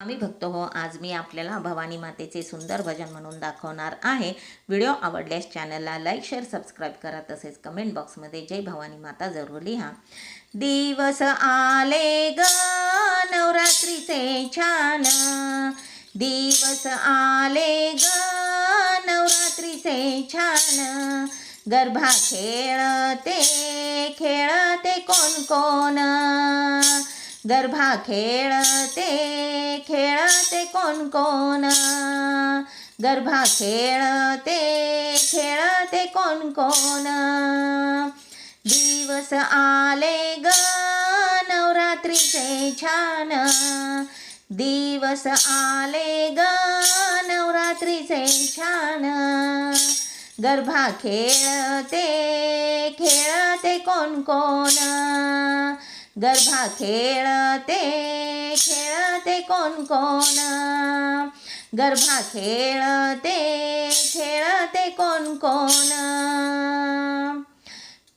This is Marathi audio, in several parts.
आम्ही भक्त हो आज मी आपल्याला भवानी मातेचे सुंदर भजन म्हणून दाखवणार आहे. व्हिडिओ आवडल्यास चॅनलला लाईक शेअर सबस्क्राईब करा तसेच कमेंट बॉक्समध्ये जय भवानी माता जरूर लिहा. दिवस आले ग नवरात्रीचे छान. दिवस आले ग नवरात्रीचे छान. गरबा खेळते खेळते कोण कोण. गरबा खेळते खेळते कोण कोण? गरबा खेळते खेळते कोण कोण? दिवस आले ग नवरात्रीचे छान. दिवस आले ग नवरात्रीचे छान. गरबा खेळते खेळते कोण कोण? गरबा खेळते खेळते कोण कोण? गरबा खेळते खेळते कोण कोण?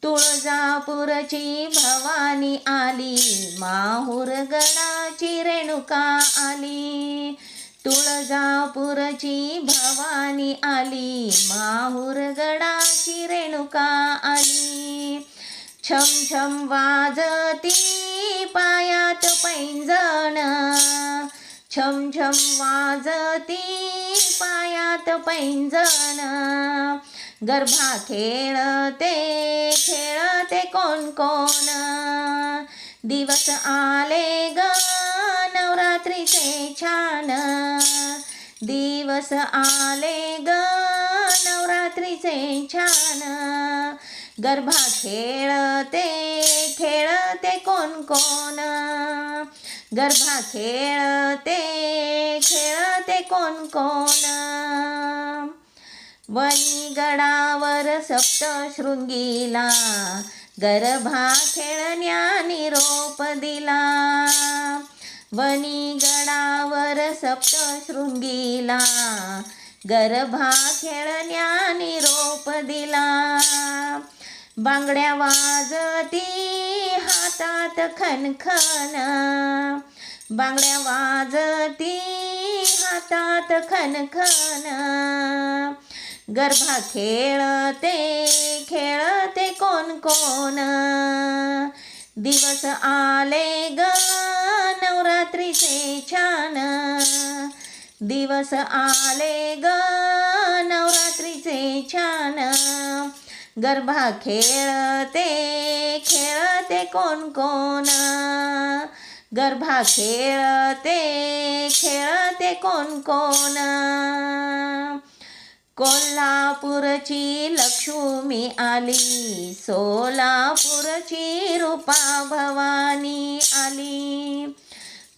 तुळजापूरची भवानी आली माहूर गडाची रेणुका आली. तुळजापूरची भवानी आली माहूर गडाची रेणुका आली. छम छम वाजती पायात पैंजण. छम छम वाजती पायात पैंजण. गरबा खेळते खेळते कोण कोण. दिवस आले ग नवरात्रीचे छान. दिवस आले ग नवरात्रीचे छान. गरबा खेळते खेळते कोण कोण? गरबा खेळते खेळते कोण कोण? वनी गडावर सप्तशृंगीला गरभा खेळण्या निरोप दिला. वनी गडावर सप्तशृंगीला गरभा खेळण्या निरोप दिला. बांगड्या वाजती हातात खनखन. बांगड्या वाजती हातात खनखन. गरबा खेळते खेळते कोण कोण. दिवस आले ग नवरात्रीचे छान. दिवस आले ग नवरात्रीचे छान. गरबा खेळते खेळते कोण कोण? गरबा खेळते खेळते कोण कोण? कोल्हापूरची लक्ष्मी आली सोलापूरची रूपा भवानी आली.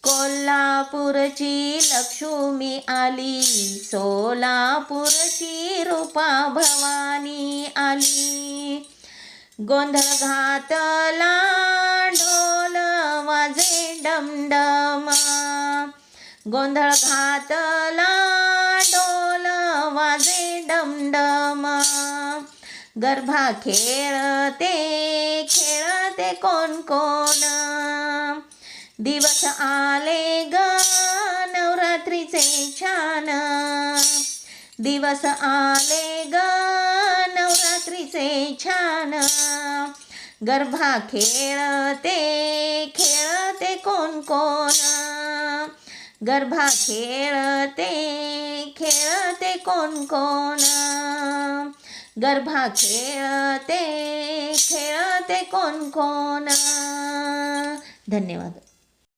कोल्हापूरची लक्ष्मी आली सोलापूरची रूपा भवानी आली गोंधळ घातला ढोल वाजे डमडम. गोंधळ घातला डोल वाजे डमडम. गर्भा खेळते खेळते कोण कोण? दिवस आले ग नवरात्रीचे छान. दिवस आले ग तिचे छान. गर्भा खेळते खेळते कोण कोण. गर्भा खेळते खेळते कोण कोण. गर्भा खेळते खेळते कोण कोण. धन्यवाद.